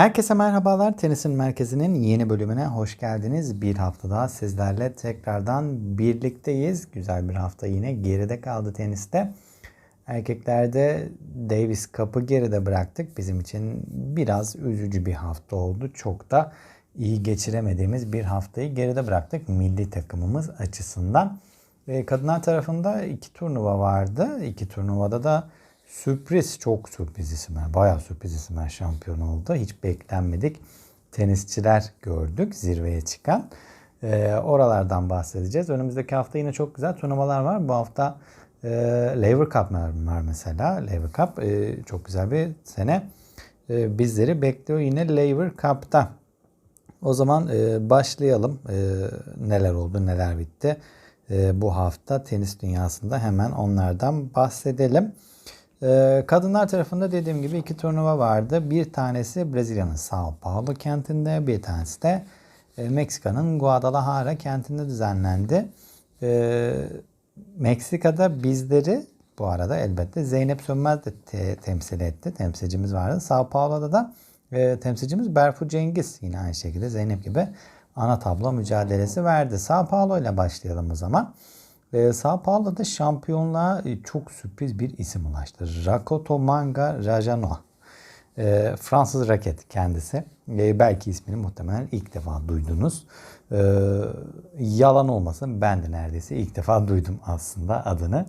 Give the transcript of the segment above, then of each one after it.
Herkese merhabalar. Tenisin Merkezi'nin yeni bölümüne hoş geldiniz. Bir hafta daha sizlerle tekrardan birlikteyiz. Güzel bir hafta yine geride kaldı teniste. Erkeklerde Davis Cup'ı geride bıraktık. Bizim için biraz üzücü bir hafta oldu. Çok da iyi geçiremediğimiz bir haftayı geride bıraktık milli takımımız açısından. Kadınlar tarafında iki turnuva vardı. İki turnuvada da sürpriz, çok sürpriz isimler, bayağı sürpriz isimler şampiyon oldu. Hiç beklenmedik tenisçiler gördük zirveye çıkan. Ee, oralardan bahsedeceğiz. Önümüzdeki hafta yine çok güzel turnuvalar var. Bu hafta e, Lever Cup var mesela. Lever Cup e, çok güzel bir sene. E, bizleri bekliyor yine Lever Cup'ta. O zaman e, başlayalım. E, neler oldu, neler bitti. E, bu hafta tenis dünyasında hemen onlardan bahsedelim. Ee, kadınlar tarafında dediğim gibi iki turnuva vardı. Bir tanesi Brezilya'nın Sao Paulo kentinde, bir tanesi de e, Meksika'nın Guadalajara kentinde düzenlendi. Ee, Meksika'da bizleri bu arada elbette Zeynep Sönmez de te- temsil etti. Temsilcimiz vardı. Sao Paulo'da da e, temsilcimiz Berfu Cengiz yine aynı şekilde Zeynep gibi ana tablo mücadelesi verdi. Sao Paulo ile başlayalım o zaman. E, Sao Paulo'da şampiyonluğa e, çok sürpriz bir isim ulaştı. Rakoto Manga Rajano. E, Fransız raket kendisi. E, belki ismini muhtemelen ilk defa duydunuz. E, yalan olmasın ben de neredeyse ilk defa duydum aslında adını.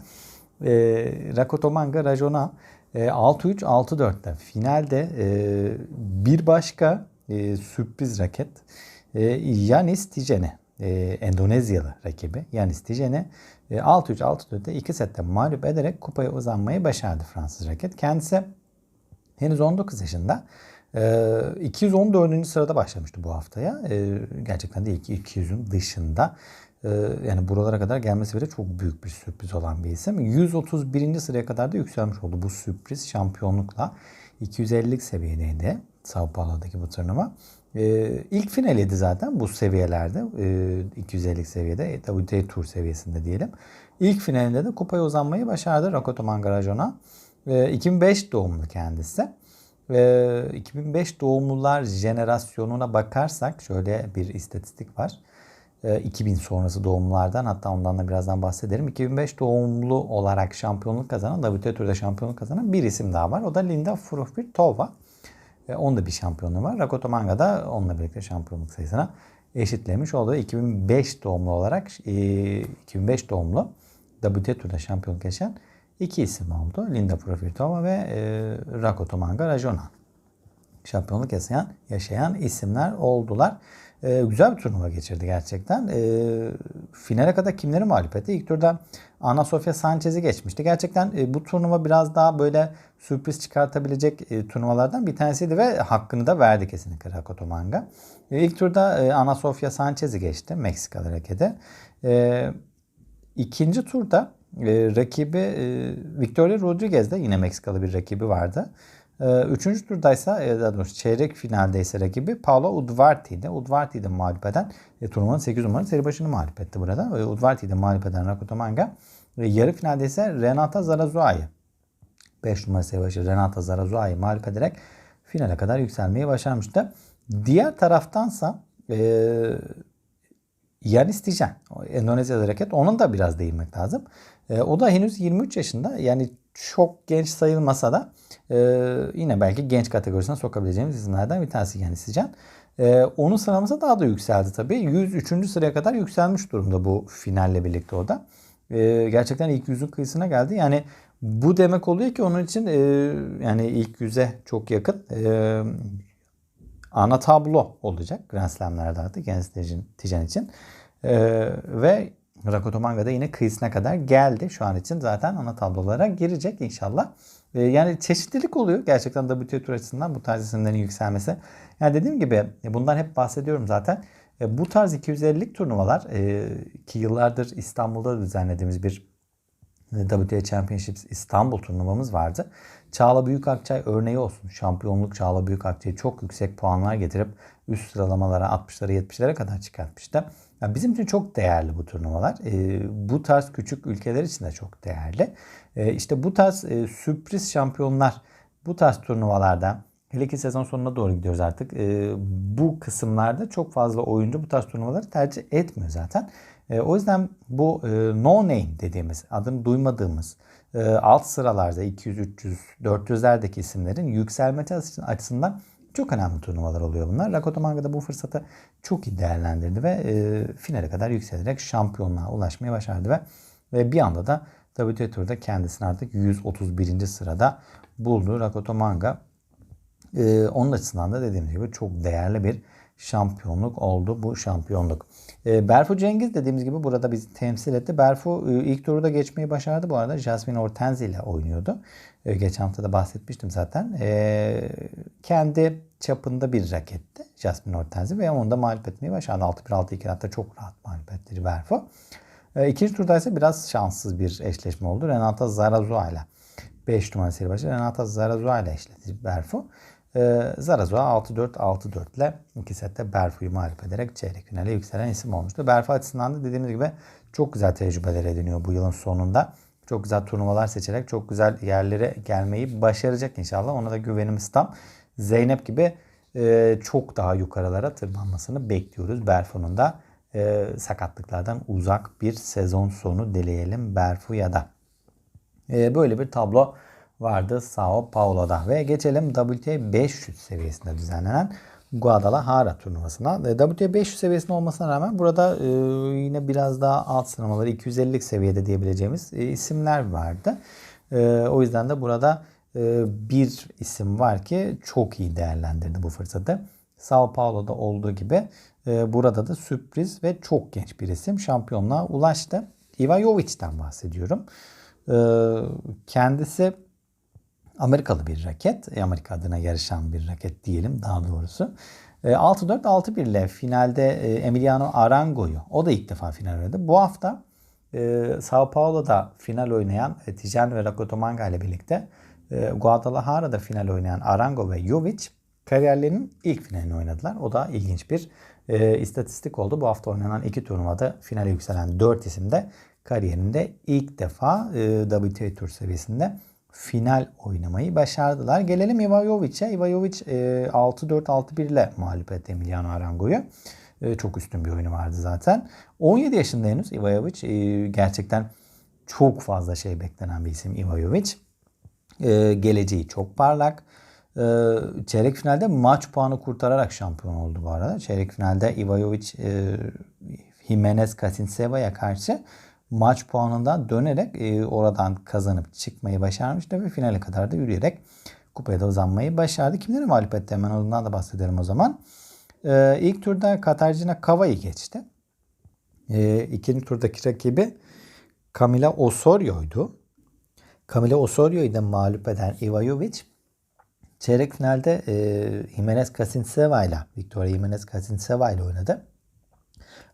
E, Rakoto Manga Rajona e, 6-3 6-4'te finalde e, bir başka e, sürpriz raket e, Yanis Tijene e, Endonezyalı rakibi Yanis Tijene e, 6-3 6-4'te 2 sette mağlup ederek kupaya uzanmayı başardı Fransız raket. Kendisi henüz 19 yaşında. E, 214. sırada başlamıştı bu haftaya. E, gerçekten de 200'ün dışında. E, yani buralara kadar gelmesi bile çok büyük bir sürpriz olan bir isim. 131. sıraya kadar da yükselmiş oldu bu sürpriz şampiyonlukla. 250'lik seviyedeydi Sao Paulo'daki bu turnuva. Ee, ilk finaliydi zaten bu seviyelerde. Ee, 250'lik seviyede. WTA Tour seviyesinde diyelim. İlk finalinde de kupaya uzanmayı başardı Rakoto Mangarajon'a. Ee, 2005 doğumlu kendisi. Ee, 2005 doğumlular jenerasyonuna bakarsak şöyle bir istatistik var. Ee, 2000 sonrası doğumlulardan hatta ondan da birazdan bahsederim. 2005 doğumlu olarak şampiyonluk kazanan, WTA Tour'da şampiyonluk kazanan bir isim daha var. O da Linda Fruhvirtova. E, onda bir şampiyonluğu var. Rakoto Manga da onunla birlikte şampiyonluk sayısına eşitlemiş oldu. 2005 doğumlu olarak e, 2005 doğumlu WTA Tur'da şampiyonluk yaşayan iki isim oldu. Linda Profitova ve e, Rakoto Manga Rajona. Şampiyonluk yaşayan, yaşayan isimler oldular. E, güzel bir turnuva geçirdi gerçekten. E, finale kadar kimleri mağlup etti? İlk turda Ana Sofia Sanchez'i geçmişti. Gerçekten e, bu turnuva biraz daha böyle sürpriz çıkartabilecek e, turnuvalardan bir tanesiydi ve hakkını da verdi kesinlikle Rakoto Manga. E, ilk turda e, Ana Sofia Sanchez'i geçti Meksikalı rakede. E, ikinci turda e, rakibi e, Victoria Rodriguez'de yine Meksikalı bir rakibi vardı. E, üçüncü turdaysa e, daha doğrusu çeyrek finalde ise rakibi Paolo Udvarti'ydi. Udvarti'yi mağlup eden e, turnuvanın 8 numaralı seri başını mağlup etti burada. E, Udvarti'yi mağlup eden Rakoto Manga. E, yarı finalde ise Renata Zarazua'yı 5 numara seri başı Renata Zarazua'yı mağlup ederek finale kadar yükselmeyi başarmıştı. Diğer taraftansa e, Yanis Tijen, Endonezyalı raket. Onun da biraz değinmek lazım. E, o da henüz 23 yaşında. Yani çok genç sayılmasa da e, yine belki genç kategorisine sokabileceğimiz isimlerden bir tanesi Yanis Tijen. E, onun sıralaması daha da yükseldi tabii. 103. sıraya kadar yükselmiş durumda bu finalle birlikte o da. E, gerçekten ilk yüzün kıyısına geldi. Yani bu demek oluyor ki onun için e, yani ilk yüze çok yakın e, ana tablo olacak Grand Slam'lerde artık Yanis Tijen için. E, ve Rakoto Manga da yine kıyısına kadar geldi. Şu an için zaten ana tablolara girecek inşallah. E, yani çeşitlilik oluyor gerçekten WTA Tour açısından bu tarz isimlerin yükselmesi. Yani dediğim gibi bundan hep bahsediyorum zaten. E, bu tarz 250'lik turnuvalar e, ki yıllardır İstanbul'da düzenlediğimiz bir WTA Championships İstanbul turnuvamız vardı. Çağla Büyükakçay örneği olsun. Şampiyonluk Çağla Büyükakçay çok yüksek puanlar getirip üst sıralamalara 60'lara 70'lere kadar çıkartmıştı. Yani bizim için çok değerli bu turnuvalar. E, bu tarz küçük ülkeler için de çok değerli. E, işte bu tarz e, sürpriz şampiyonlar bu tarz turnuvalarda Hele ki sezon sonuna doğru gidiyoruz artık. E, bu kısımlarda çok fazla oyuncu bu tarz turnuvaları tercih etmiyor zaten. O yüzden bu no name dediğimiz, adını duymadığımız alt sıralarda 200, 300, 400'lerdeki isimlerin yükselmesi açısından çok önemli turnuvalar oluyor bunlar. Rakoto Manga bu fırsatı çok iyi değerlendirdi ve e, finale kadar yükselerek şampiyonluğa ulaşmayı başardı ve ve bir anda da WTA Tour'da kendisini artık 131. sırada buldu. Rakoto Manga ee, onun açısından da dediğimiz gibi çok değerli bir şampiyonluk oldu bu şampiyonluk. E, Berfu Cengiz dediğimiz gibi burada bizi temsil etti. Berfu e, ilk turda geçmeyi başardı. Bu arada Jasmine Ortenzi ile oynuyordu. E, geçen hafta da bahsetmiştim zaten. E, kendi çapında bir raketti Jasmine Ortenzi ve onu da mağlup etmeyi başardı. 6-1-6-2 hatta çok rahat mağlup etti Berfu. E, ikinci turda ise biraz şanssız bir eşleşme oldu. Renata Zarazua ile 5 numara seri başı Renata Zarazua ile eşleşti Berfu. Ee, Zarazua 6-4 6-4 ile iki sette Berfu'yu mağlup ederek çeyrek finale yükselen isim olmuştu. Berfu açısından da dediğimiz gibi çok güzel tecrübeler ediniyor bu yılın sonunda. Çok güzel turnuvalar seçerek çok güzel yerlere gelmeyi başaracak inşallah. Ona da güvenimiz tam. Zeynep gibi e, çok daha yukarılara tırmanmasını bekliyoruz. Berfu'nun da e, sakatlıklardan uzak bir sezon sonu dileyelim Berfu'ya da. E, böyle bir tablo vardı Sao Paulo'da. Ve geçelim WTA 500 seviyesinde düzenlenen Guadalajara turnuvasına. E, WTA 500 seviyesinde olmasına rağmen burada e, yine biraz daha alt sıralamaları 250'lik seviyede diyebileceğimiz e, isimler vardı. E, o yüzden de burada e, bir isim var ki çok iyi değerlendirdi bu fırsatı. Sao Paulo'da olduğu gibi e, burada da sürpriz ve çok genç bir isim şampiyonluğa ulaştı. Iva bahsediyorum. E, kendisi Amerikalı bir raket. E, Amerika adına yarışan bir raket diyelim daha doğrusu. 6-4 6-1 ile finalde e, Emiliano Arango'yu o da ilk defa final oynadı. Bu hafta e, Sao Paulo'da final oynayan Tijan ve Rakoto Manga ile birlikte Guadalajara'da final oynayan Arango ve Jovic kariyerlerinin ilk finalini oynadılar. O da ilginç bir e, istatistik oldu. Bu hafta oynanan iki turnuvada finale yükselen 4 isim de kariyerinde ilk defa e, WTA Tour seviyesinde final oynamayı başardılar. Gelelim Ivajovic'e. Ivajovic 6-4-6-1 ile mağlup etti Emiliano Arango'yu. E, çok üstün bir oyunu vardı zaten. 17 yaşında henüz Ivajovic. E, gerçekten çok fazla şey beklenen bir isim Ivajovic. E, geleceği çok parlak. Çeyrek finalde maç puanı kurtararak şampiyon oldu bu arada. Çeyrek finalde Ivajovic Jimenez Kasinseva'ya karşı maç puanından dönerek e, oradan kazanıp çıkmayı başarmıştı ve finale kadar da yürüyerek kupaya da uzanmayı başardı. Kimleri mağlup etti hemen ondan da bahsedelim o zaman. E, ilk turda Katarzyna Kava'yı geçti. E, ikinci turdaki rakibi Camila Osorio'ydu. Camila Osorio'yu da mağlup eden Ivajovic çeyrek finalde e, Jimenez Kasinseva ile Victoria Jimenez Kasinseva ile oynadı.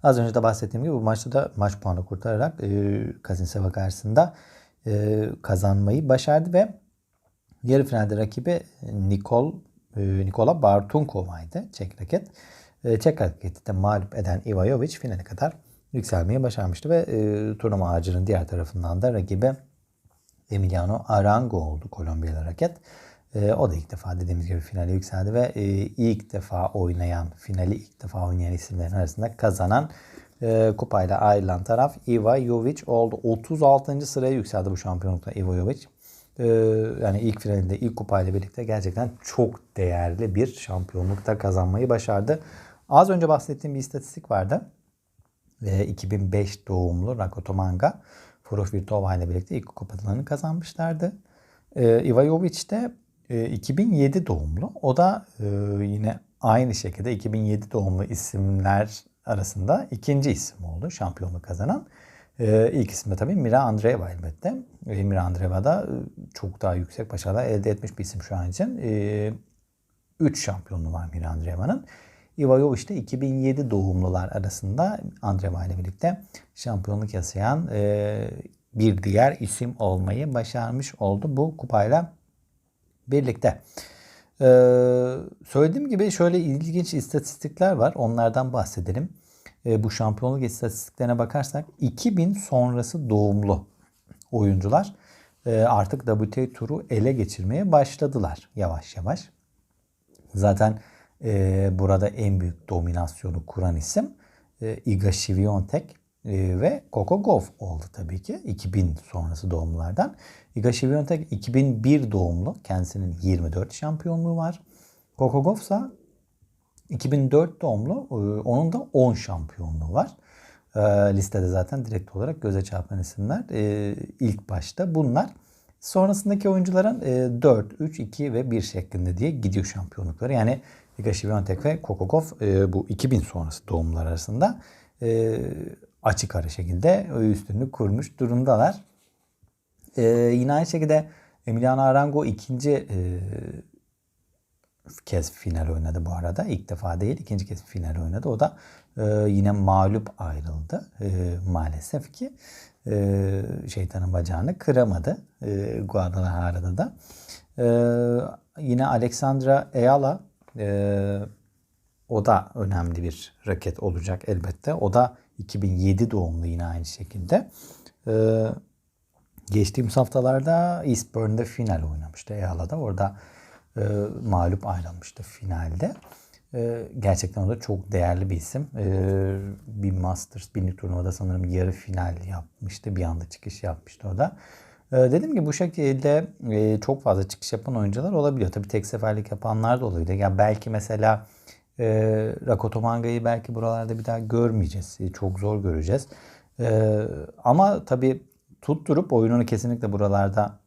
Az önce de bahsettiğim gibi bu maçta da maç puanı kurtararak e, Kazinseva karşısında e, kazanmayı başardı ve yarı finalde rakibi Nikol e, Nikola Bartunkova'ydı Çek raket. E, Çek raketi de mağlup eden Ivajovic finale kadar yükselmeyi başarmıştı ve e, turnuva ağacının diğer tarafından da rakibi Emiliano Arango oldu Kolombiyalı raket. E, o da ilk defa dediğimiz gibi finale yükseldi ve e, ilk defa oynayan, finali ilk defa oynayan isimlerin arasında kazanan e, kupayla ayrılan taraf Iva Jovic oldu. 36. sıraya yükseldi bu şampiyonlukta Iva Jovic. E, yani ilk finalinde ilk kupayla birlikte gerçekten çok değerli bir şampiyonlukta kazanmayı başardı. Az önce bahsettiğim bir istatistik vardı. E, 2005 doğumlu Rakoto Manga Furuf Virtova ile birlikte ilk kupalarını kazanmışlardı. E, Iva Jovic de 2007 ee, doğumlu. O da e, yine aynı şekilde 2007 doğumlu isimler arasında ikinci isim oldu şampiyonluk kazanan. Ee, ilk isim de tabii Mira Andreeva elbette. Mira Andreeva da e, çok daha yüksek başarılar elde etmiş bir isim şu an için. 3 şampiyonluğu var Mira Andreeva'nın. Iva işte 2007 doğumlular arasında Andreeva ile birlikte şampiyonluk yasayan e, bir diğer isim olmayı başarmış oldu bu kupayla birlikte. Ee, söylediğim gibi şöyle ilginç istatistikler var. Onlardan bahsedelim. Ee, bu şampiyonluk istatistiklerine bakarsak 2000 sonrası doğumlu oyuncular e, artık WTA turu ele geçirmeye başladılar yavaş yavaş. Zaten e, burada en büyük dominasyonu kuran isim e, Iga Świątek e, ve Coco Gauff oldu tabii ki 2000 sonrası doğumlulardan. Iga Świątek 2001 doğumlu. Kendisinin 24 şampiyonluğu var. Coco Gauff ise 2004 doğumlu. E, onun da 10 şampiyonluğu var. E, listede zaten direkt olarak göze çarpan isimler. E, ilk başta bunlar. Sonrasındaki oyuncuların e, 4, 3, 2 ve 1 şeklinde diye gidiyor şampiyonlukları. Yani Iga Świątek ve Gauff e, bu 2000 sonrası doğumlar arasında e, açık ara şekilde üstünlük kurmuş durumdalar. E, yine aynı şekilde Emiliano Arango ikinci e, kez final oynadı bu arada. İlk defa değil ikinci kez final oynadı. O da e, yine mağlup ayrıldı e, maalesef ki. E, şeytanın bacağını kıramadı e, Guadalajara'da da. E, yine Alexandra Ayala e, o da önemli bir raket olacak elbette. O da 2007 doğumlu yine aynı şekilde. E, geçtiğimiz haftalarda Eastbourne'de final oynamıştı Ayala'da. Orada e, mağlup ayrılmıştı finalde. E, gerçekten o da çok değerli bir isim. E, bir Masters binlik turnuvada sanırım yarı final yapmıştı. Bir anda çıkış yapmıştı o da. E, dediğim gibi bu şekilde e, çok fazla çıkış yapan oyuncular olabiliyor. Tabii tek seferlik yapanlar da olabiliyor. Yani belki mesela e, Rakoto Manga'yı belki buralarda bir daha görmeyeceğiz. E, çok zor göreceğiz. E, ama tabii tutturup oyununu kesinlikle buralarda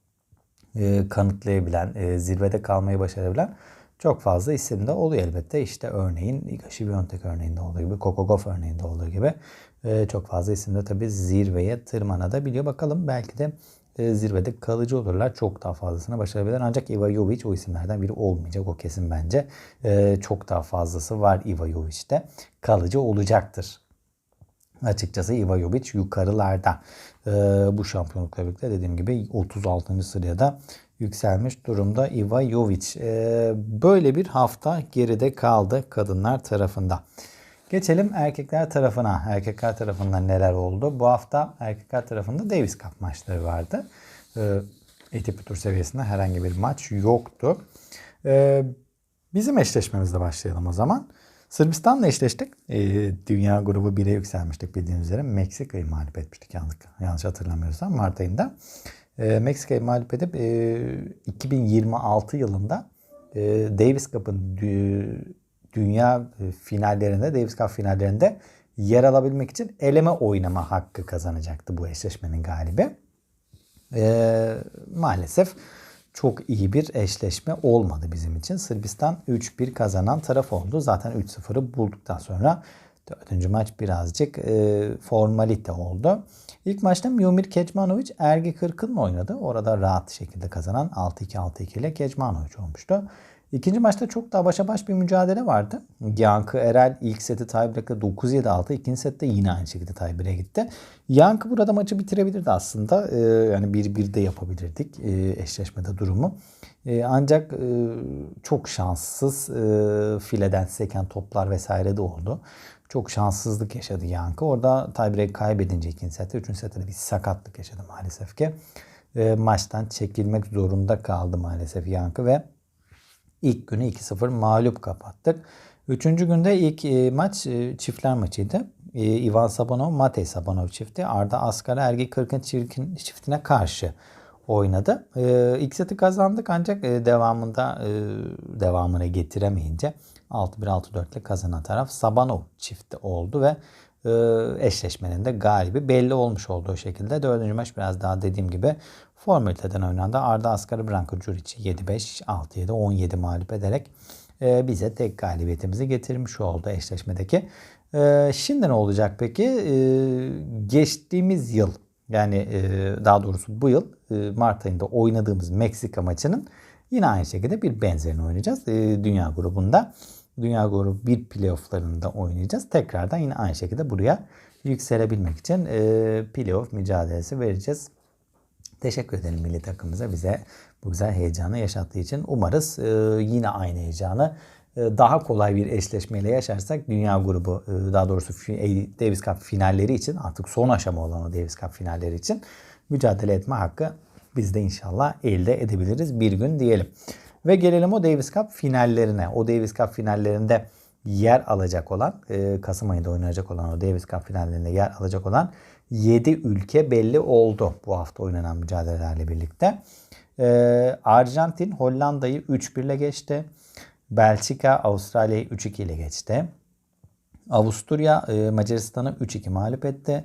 e, kanıtlayabilen, e, zirvede kalmayı başarabilen çok fazla isim de oluyor elbette. İşte örneğin Iga Świątek örneğinde olduğu gibi, Coco Gauff örneğinde olduğu gibi e, çok fazla isim de tabii zirveye tırmanabiliyor. Bakalım belki de e, zirvede kalıcı olurlar. Çok daha fazlasını başarabilirler. Ancak Iva Jovic o isimlerden biri olmayacak. O kesin bence. E, çok daha fazlası var Iva Jovic'te. Kalıcı olacaktır. Açıkçası Iva Jovic yukarılarda. E, bu şampiyonlukla birlikte dediğim gibi 36. sıraya da yükselmiş durumda Iva Jovic. Böyle bir hafta geride kaldı kadınlar tarafında. Geçelim erkekler tarafına. Erkekler tarafında neler oldu? Bu hafta erkekler tarafında Davis Cup maçları vardı. E, ATP Tur seviyesinde herhangi bir maç yoktu. E, bizim eşleşmemizle başlayalım o zaman. Sırbistan'la eşleştik. E, Dünya grubu 1'e yükselmiştik bildiğiniz üzere. Meksika'yı mağlup etmiştik yanlış, yanlış hatırlamıyorsam Mart ayında. E, Meksika'yı mağlup edip e, 2026 yılında e, Davis Cup'ın dünya finallerinde, Davis Cup finallerinde yer alabilmek için eleme oynama hakkı kazanacaktı bu eşleşmenin galibi. E, maalesef çok iyi bir eşleşme olmadı bizim için. Sırbistan 3-1 kazanan taraf oldu. Zaten 3-0'ı bulduktan sonra dördüncü maç birazcık e, formalite oldu. İlk maçta Miomir Kecmanovic Ergi Kırkın oynadı. Orada rahat şekilde kazanan 6-2-6-2 ile Kecmanovic olmuştu. İkinci maçta çok daha başa baş bir mücadele vardı. Yankı Erel ilk seti tiebreak'ta 9-7 aldı. İkinci sette yine aynı şekilde tiebreak'e gitti. Yankı burada maçı bitirebilirdi aslında. Ee, yani 1-1 de yapabilirdik e, eşleşmede durumu. E, ancak e, çok şanssız e, fileden seken toplar vesaire de oldu. Çok şanssızlık yaşadı Yankı. Orada tiebreak kaybedince ikinci sette, üçüncü sette de bir sakatlık yaşadı maalesef ki. E, maçtan çekilmek zorunda kaldı maalesef Yankı ve İlk günü 2-0 mağlup kapattık. Üçüncü günde ilk e, maç e, çiftler maçıydı. E, Ivan Sabanov, Matej Sabanov çifti Arda Askara Ergi Kırkın çiftine karşı oynadı. İlk seti kazandık ancak devamında devamını getiremeyince 6-1-6-4 ile kazanan taraf Sabanov çifti oldu ve eşleşmenin de galibi belli olmuş olduğu şekilde. Dördüncü maç biraz daha dediğim gibi formaliteden oynandı. Arda Askar'ı Branko Curic'i 7-5, 6-7, 17 mağlup ederek e, bize tek galibiyetimizi getirmiş oldu eşleşmedeki. E, şimdi ne olacak peki? E, geçtiğimiz yıl yani daha doğrusu bu yıl Mart ayında oynadığımız Meksika maçının yine aynı şekilde bir benzerini oynayacağız. Dünya grubunda. Dünya grubu bir playofflarında oynayacağız. Tekrardan yine aynı şekilde buraya yükselebilmek için e, playoff mücadelesi vereceğiz. Teşekkür ederim milli takımımıza bize bu güzel heyecanı yaşattığı için. Umarız e, yine aynı heyecanı e, daha kolay bir eşleşmeyle yaşarsak dünya grubu e, daha doğrusu Davis Cup finalleri için artık son aşama olan o Davis Cup finalleri için mücadele etme hakkı biz de inşallah elde edebiliriz bir gün diyelim. Ve gelelim o Davis Cup finallerine. O Davis Cup finallerinde yer alacak olan, e, Kasım ayında oynanacak olan o Davis Cup finallerinde yer alacak olan 7 ülke belli oldu bu hafta oynanan mücadelelerle birlikte. E, Arjantin Hollanda'yı 3-1 ile geçti. Belçika Avustralya'yı 3-2 ile geçti. Avusturya e, Macaristan'ı 3-2 mağlup etti.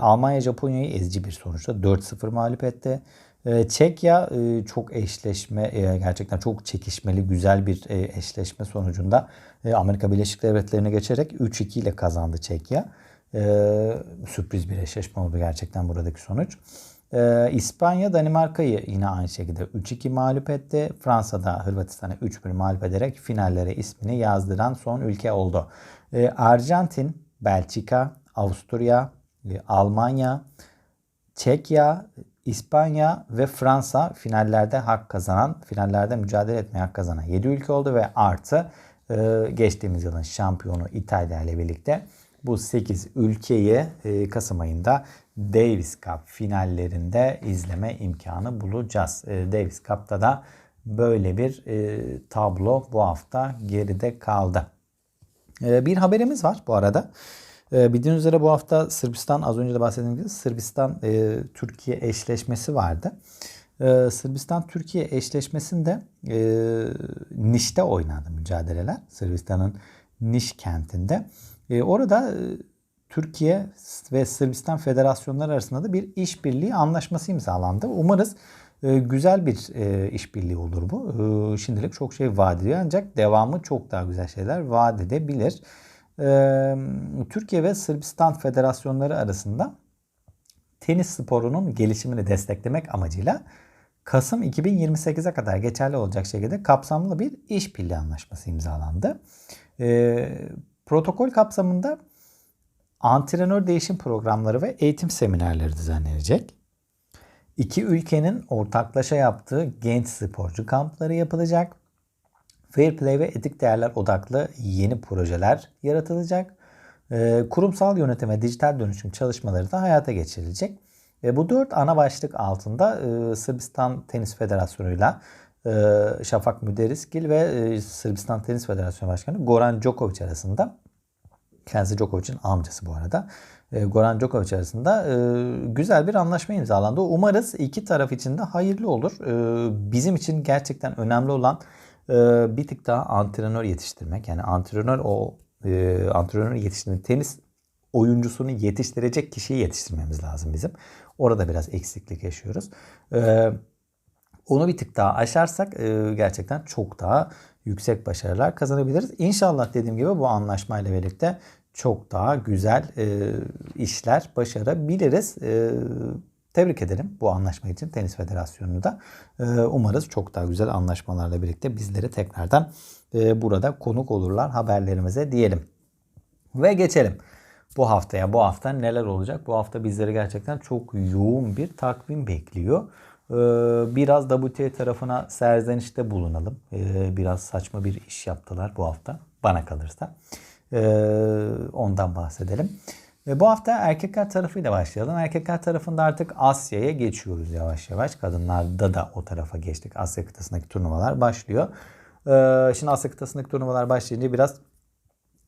Almanya Japonya'yı ezici bir sonuçta 4-0 mağlup etti. E, Çekya e, çok eşleşme e, gerçekten çok çekişmeli güzel bir e, eşleşme sonucunda Amerika Birleşik Devletleri'ne geçerek 3-2 ile kazandı Çekya. E, sürpriz bir eşleşme oldu gerçekten buradaki sonuç. Ee, İspanya Danimarka'yı yine aynı şekilde 3-2 mağlup etti. Fransa da Hırvatistan'ı 3-1 mağlup ederek finallere ismini yazdıran son ülke oldu. Ee, Arjantin, Belçika, Avusturya, Almanya, Çekya, İspanya ve Fransa finallerde hak kazanan, finallerde mücadele etmeye hak kazanan 7 ülke oldu ve artı e, geçtiğimiz yılın şampiyonu İtalya ile birlikte bu 8 ülkeyi e, Kasım ayında Davis Cup finallerinde izleme imkanı bulacağız. E, Davis Cup'ta da böyle bir tablo bu hafta geride kaldı. Bir haberimiz var bu arada. E, bildiğiniz üzere bu hafta Sırbistan az önce de bahsettiğim gibi Sırbistan e, Türkiye eşleşmesi vardı. E, Sırbistan Türkiye eşleşmesinde e, Niş'te oynandı mücadeleler. Sırbistan'ın Niş kentinde. E, orada Türkiye ve Sırbistan federasyonları arasında da bir işbirliği anlaşması imzalandı. Umarız güzel bir işbirliği olur bu. Şimdilik çok şey vaat ediyor ancak devamı çok daha güzel şeyler vaat edebilir. Türkiye ve Sırbistan federasyonları arasında tenis sporunun gelişimini desteklemek amacıyla Kasım 2028'e kadar geçerli olacak şekilde kapsamlı bir işbirliği anlaşması imzalandı. E, protokol kapsamında antrenör değişim programları ve eğitim seminerleri düzenlenecek. İki ülkenin ortaklaşa yaptığı genç sporcu kampları yapılacak. Fair play ve etik değerler odaklı yeni projeler yaratılacak. Ee, kurumsal yönetim ve dijital dönüşüm çalışmaları da hayata geçirilecek. Bu dört ana başlık altında e, Sırbistan Tenis Federasyonu'yla e, Şafak Müderrisgil ve e, Sırbistan Tenis Federasyonu Başkanı Goran Djokovic arasında Kendisi Djokovic'in amcası bu arada. Goran Djokovic arasında güzel bir anlaşma imzalandı. Umarız iki taraf için de hayırlı olur. Bizim için gerçekten önemli olan bir tık daha antrenör yetiştirmek. Yani antrenör o e, antrenör yetiştirmek tenis oyuncusunu yetiştirecek kişiyi yetiştirmemiz lazım bizim. Orada biraz eksiklik yaşıyoruz. E, onu bir tık daha aşarsak e, gerçekten çok daha yüksek başarılar kazanabiliriz. İnşallah dediğim gibi bu anlaşmayla birlikte çok daha güzel e, işler başarabiliriz. E, tebrik ederim bu anlaşma için Tenis Federasyonu'nu da. E, umarız çok daha güzel anlaşmalarla birlikte bizleri tekrardan e, burada konuk olurlar haberlerimize diyelim. Ve geçelim. Bu haftaya bu hafta neler olacak? Bu hafta bizleri gerçekten çok yoğun bir takvim bekliyor. Ee, biraz WTA tarafına serzenişte bulunalım. Ee, biraz saçma bir iş yaptılar bu hafta bana kalırsa. Ee, ondan bahsedelim. Ve bu hafta erkekler tarafıyla başlayalım. Erkekler tarafında artık Asya'ya geçiyoruz yavaş yavaş. Kadınlarda da o tarafa geçtik. Asya kıtasındaki turnuvalar başlıyor. Şimdi Asya kıtasındaki turnuvalar başlayınca biraz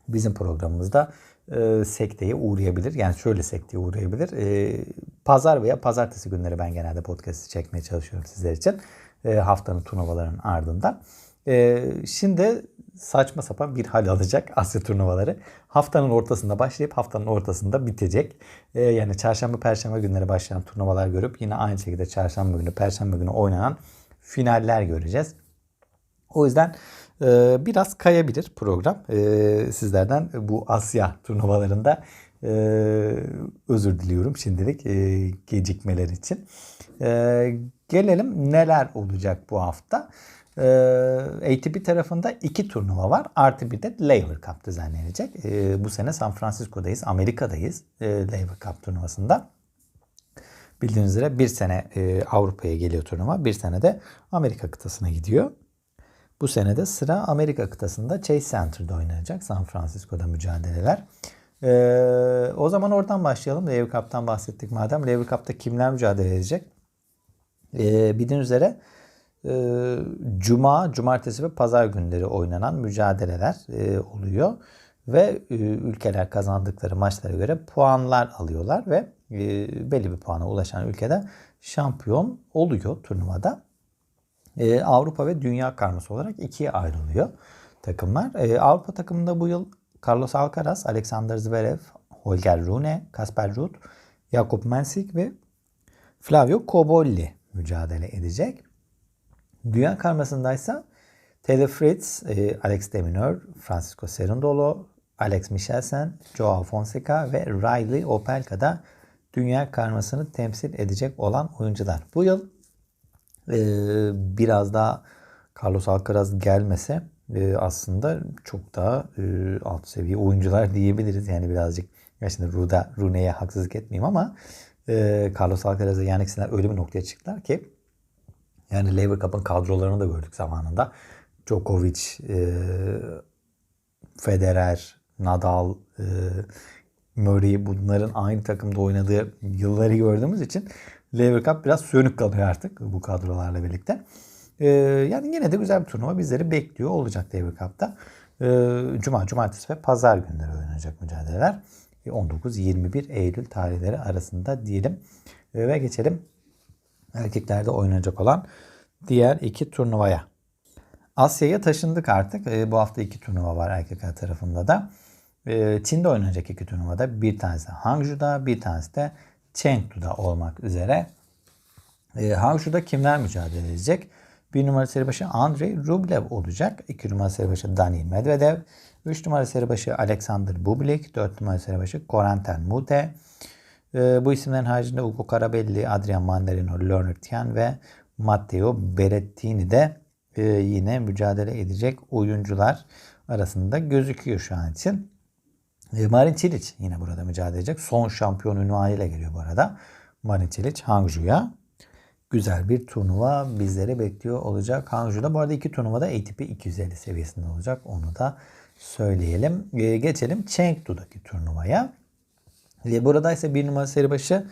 bizim programımızda e, sekteye uğrayabilir. Yani şöyle sekteye uğrayabilir. E, pazar veya pazartesi günleri ben genelde podcast'i çekmeye çalışıyorum sizler için. E, haftanın turnuvalarının ardından. E, şimdi saçma sapan bir hal alacak Asya turnuvaları. Haftanın ortasında başlayıp haftanın ortasında bitecek. E, yani çarşamba perşembe günleri başlayan turnuvalar görüp yine aynı şekilde çarşamba günü perşembe günü oynanan finaller göreceğiz. O yüzden e, biraz kayabilir program. E, sizlerden bu Asya turnuvalarında e, özür diliyorum şimdilik e, gecikmeler için. E, gelelim neler olacak bu hafta. E, ATP tarafında iki turnuva var. Artı bir de Laver Cup düzenlenecek. E, bu sene San Francisco'dayız. Amerika'dayız. E, Laver Cup turnuvasında. Bildiğiniz üzere bir sene e, Avrupa'ya geliyor turnuva. Bir sene de Amerika kıtasına gidiyor. Bu sene de sıra Amerika kıtasında Chase Center'da oynanacak. San Francisco'da mücadeleler. Ee, o zaman oradan başlayalım. Lever Cup'tan bahsettik madem. Lever Cup'ta kimler mücadele edecek? Ee, bildiğiniz üzere e, cuma, cumartesi ve pazar günleri oynanan mücadeleler e, oluyor ve e, ülkeler kazandıkları maçlara göre puanlar alıyorlar ve e, belli bir puana ulaşan ülkede şampiyon oluyor turnuvada. E, Avrupa ve Dünya karması olarak ikiye ayrılıyor takımlar. E, Avrupa takımında bu yıl Carlos Alcaraz, Alexander Zverev, Holger Rune, Kasper Ruud, Jakub Mensik ve Flavio Cobolli mücadele edecek. Dünya karmasındaysa Taylor Fritz, e, Alex de Minaur, Francisco Cerundolo, Alex Michelsen, Joao Fonseca ve Riley Opelka da dünya karmasını temsil edecek olan oyuncular. Bu yıl e, biraz daha Carlos Alcaraz gelmese aslında çok daha e, alt seviye oyuncular diyebiliriz. Yani birazcık ya şimdi Ruda, Rune'ye haksızlık etmeyeyim ama e, Carlos Alcaraz'a yani öyle bir noktaya çıktılar ki yani Lever Cup'ın kadrolarını da gördük zamanında. Djokovic, e, Federer, Nadal, e, Murray bunların aynı takımda oynadığı yılları gördüğümüz için Lever Cup biraz sönük kalıyor artık bu kadrolarla birlikte. E, yani yine de güzel bir turnuva bizleri bekliyor olacak Lever Cup'ta. E, Cuma, Cumartesi ve Pazar günleri oynanacak mücadeleler. 19-21 Eylül tarihleri arasında diyelim. Ve geçelim erkeklerde oynanacak olan diğer iki turnuvaya. Asya'ya taşındık artık. Bu hafta iki turnuva var erkekler tarafında da. Çin'de oynanacak iki turnuvada. Bir tanesi Hangzhou'da, bir tanesi de Chengdu'da olmak üzere. E, Hangzhou'da kimler mücadele edecek? Bir numara seri başı Andrei Rublev olacak. İki numara seri başı Daniil Medvedev. Üç numara seri başı Alexander Bublik. Dört numara seri başı Corentin Mute. E, bu isimlerin haricinde Ugo Carabelli, Adrian Mandarino, Leonard Tian ve Matteo Berrettini de e, yine mücadele edecek oyuncular arasında gözüküyor şu an için. E, Marin Cilic yine burada mücadele edecek. Son şampiyon ünvanıyla geliyor bu arada. Marin Cilic Hangzhou'ya. Güzel bir turnuva bizleri bekliyor olacak. Hangzhou'da bu arada iki turnuvada ATP 250 seviyesinde olacak. Onu da söyleyelim. E, geçelim Chengdu'daki turnuvaya. E, burada ise bir numara seri başı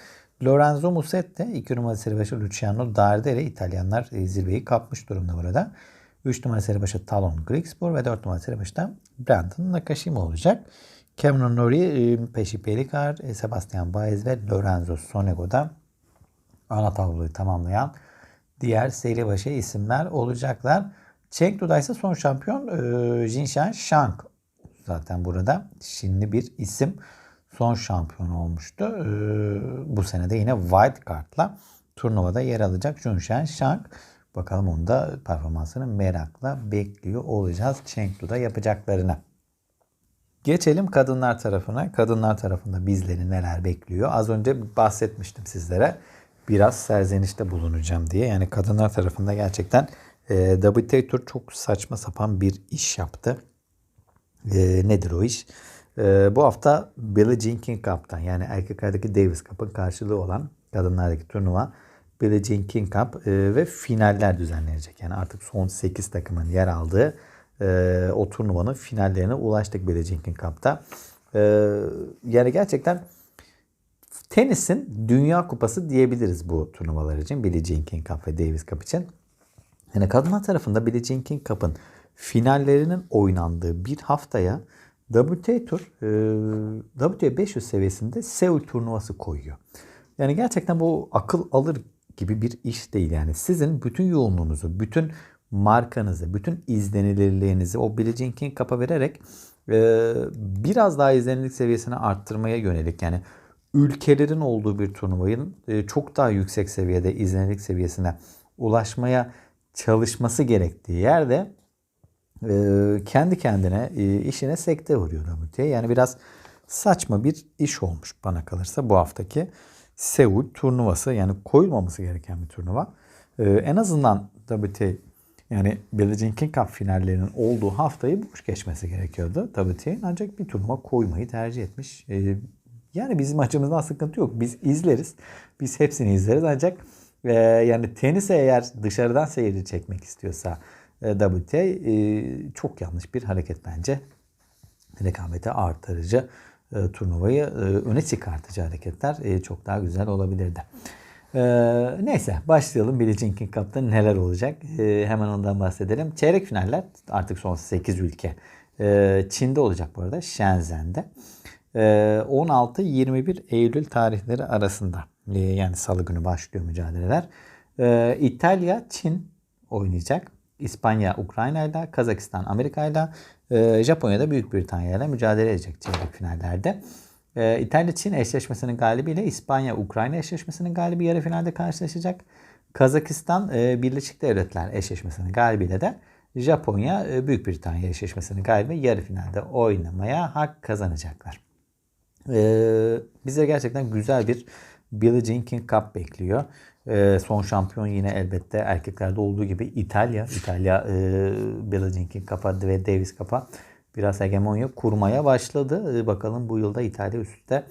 Lorenzo Musetti, iki numara seri başı Luciano Darderi İtalyanlar e, zirveyi kapmış durumda burada. 3 numara seri başı Talon Grigspor ve 4 numara seri başı da Brandon Nakashima olacak. Cameron Norrie, Peşi Pelikar, e, Sebastian Baez ve Lorenzo Sonego da ana tabloyu tamamlayan diğer seri başı isimler olacaklar. Chengdu'da ise son şampiyon e, Jinshan Shang zaten burada. Çinli bir isim son şampiyon olmuştu. Ee, bu sene de yine Wild Card'la turnuvada yer alacak Junshan Shang. Bakalım onu da performansını merakla bekliyor olacağız Chengdu'da yapacaklarını. Geçelim kadınlar tarafına. Kadınlar tarafında bizleri neler bekliyor? Az önce bahsetmiştim sizlere. Biraz serzenişte bulunacağım diye. Yani kadınlar tarafında gerçekten e, Tour çok saçma sapan bir iş yaptı. E, nedir o iş? Ee, bu hafta Billie Jean King Cup'tan yani erkeklerdeki Davis Cup'ın karşılığı olan kadınlardaki turnuva Billie Jean King Cup e, ve finaller düzenlenecek. Yani artık son 8 takımın yer aldığı e, o turnuvanın finallerine ulaştık Billie Jean King Cup'ta. E, yani gerçekten tenisin dünya kupası diyebiliriz bu turnuvalar için. Billie Jean King Cup ve Davis Cup için. Yani kadınlar tarafında Billie Jean King Cup'ın finallerinin oynandığı bir haftaya WTA Tour e, WTA 500 seviyesinde Seul turnuvası koyuyor. Yani gerçekten bu akıl alır gibi bir iş değil. Yani sizin bütün yoğunluğunuzu, bütün markanızı, bütün izlenilirliğinizi o Billie Jean King Cup'a vererek e, biraz daha izlenirlik seviyesini arttırmaya yönelik yani ülkelerin olduğu bir turnuvayın e, çok daha yüksek seviyede izlenirlik seviyesine ulaşmaya çalışması gerektiği yerde e, kendi kendine e, işine sekte vuruyor WTA. Yani biraz saçma bir iş olmuş bana kalırsa bu haftaki Seul turnuvası yani koyulmaması gereken bir turnuva. En azından WTA yani Billie King Cup finallerinin olduğu haftayı boş geçmesi gerekiyordu. WTA ancak bir turnuva koymayı tercih etmiş. E, yani bizim açımızdan sıkıntı yok. Biz izleriz. Biz hepsini izleriz ancak e, yani tenise eğer dışarıdan seyirci çekmek istiyorsa e, WTA e, çok yanlış bir hareket bence. Rekabeti artırıcı e, turnuvayı öne çıkartıcı hareketler çok daha güzel olabilirdi. Ee, neyse başlayalım Billie Jean King Cup'ta neler olacak ee, hemen ondan bahsedelim. Çeyrek finaller artık son 8 ülke ee, Çin'de olacak bu arada Shenzhen'de. Ee, 16-21 Eylül tarihleri arasında ee, yani salı günü başlıyor mücadeleler. Ee, İtalya, Çin oynayacak. İspanya, Ukrayna ile, Kazakistan, Amerika ile, e, Japonya'da Büyük Britanya ile mücadele edecek çeyrek finallerde. İtalya-Çin eşleşmesinin galibiyle İspanya-Ukrayna eşleşmesinin galibi yarı finalde karşılaşacak. Kazakistan e, Birleşik Devletler eşleşmesinin galibiyle de Japonya e, Büyük Britanya eşleşmesinin galibi yarı finalde oynamaya hak kazanacaklar. E, bize gerçekten güzel bir Billie Jean King Cup bekliyor. E, son şampiyon yine elbette erkeklerde olduğu gibi İtalya. İtalya e, Billie Jean King Cup'a ve Davis Cup'a biraz hegemonya kurmaya başladı. E, bakalım bu yılda İtalya üstte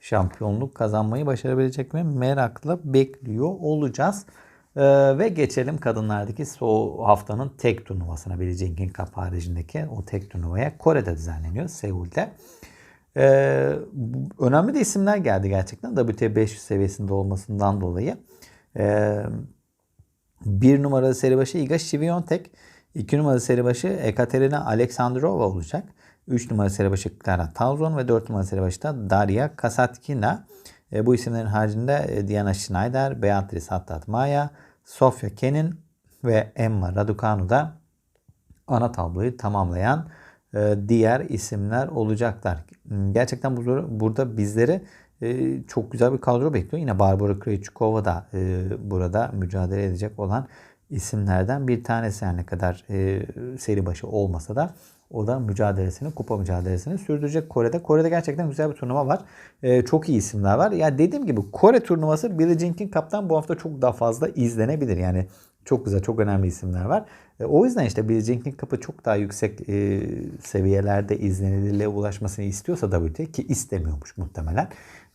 şampiyonluk kazanmayı başarabilecek mi? Merakla bekliyor olacağız. Ee, ve geçelim kadınlardaki o haftanın tek turnuvasına Billie Jean King Cup haricindeki o tek turnuvaya Kore'de düzenleniyor Seul'de. Ee, önemli de isimler geldi gerçekten WTA 500 seviyesinde olmasından dolayı. Ee, bir numaralı seri başı Iga Świątek, iki numaralı seri başı Ekaterina Aleksandrova olacak. 3 numaralı seri başı Clara Tauson ve 4 numaralı seri başı da Daria Kasatkina. E, bu isimlerin haricinde e, Diana Schneider, Beatrice Hattat Maya, Sofia Kenin ve Emma Raducanu da ana tabloyu tamamlayan diğer isimler olacaklar. Gerçekten bu burada bizleri e, çok güzel bir kadro bekliyor. Yine Barbara Krejcikova da e, burada mücadele edecek olan isimlerden bir tanesi. Yani ne kadar e, seri başı olmasa da o da mücadelesini, kupa mücadelesini sürdürecek Kore'de. Kore'de gerçekten güzel bir turnuva var. Ee, çok iyi isimler var. Ya dediğim gibi Kore turnuvası Billie Jean King Cup'tan bu hafta çok daha fazla izlenebilir. Yani çok güzel, çok önemli isimler var. E, o yüzden işte Billie Jean King Cup'ı çok daha yüksek e, seviyelerde izlenilirliğe ulaşmasını istiyorsa WTA ki istemiyormuş muhtemelen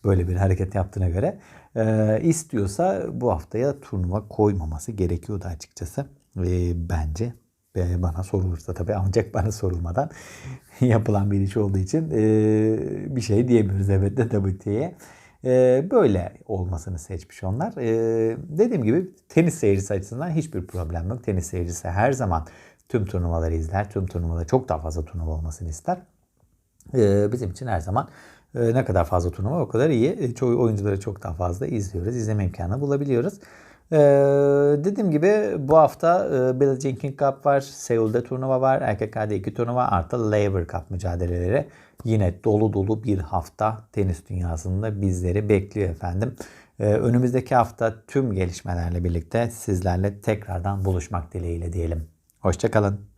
böyle bir hareket yaptığına göre e, istiyorsa bu haftaya turnuva koymaması gerekiyordu açıkçası. E, bence bana sorulursa tabii ancak bana sorulmadan yapılan bir iş olduğu için e, bir şey diyemiyoruz evet de WTA'ye. E, böyle olmasını seçmiş onlar. E, dediğim gibi tenis seyircisi açısından hiçbir problem yok. Tenis seyircisi her zaman tüm turnuvaları izler. Tüm turnuvada çok daha fazla turnuva olmasını ister. E, bizim için her zaman e, ne kadar fazla turnuva o kadar iyi. E, çoğu oyuncuları çok daha fazla izliyoruz. İzleme imkanı bulabiliyoruz. Ee, dediğim gibi bu hafta e, Billie Jean King Cup var. Seul'de turnuva var. Erkeklerde iki turnuva artı Labour Cup mücadeleleri. Yine dolu dolu bir hafta tenis dünyasında bizleri bekliyor efendim. Ee, önümüzdeki hafta tüm gelişmelerle birlikte sizlerle tekrardan buluşmak dileğiyle diyelim. Hoşçakalın.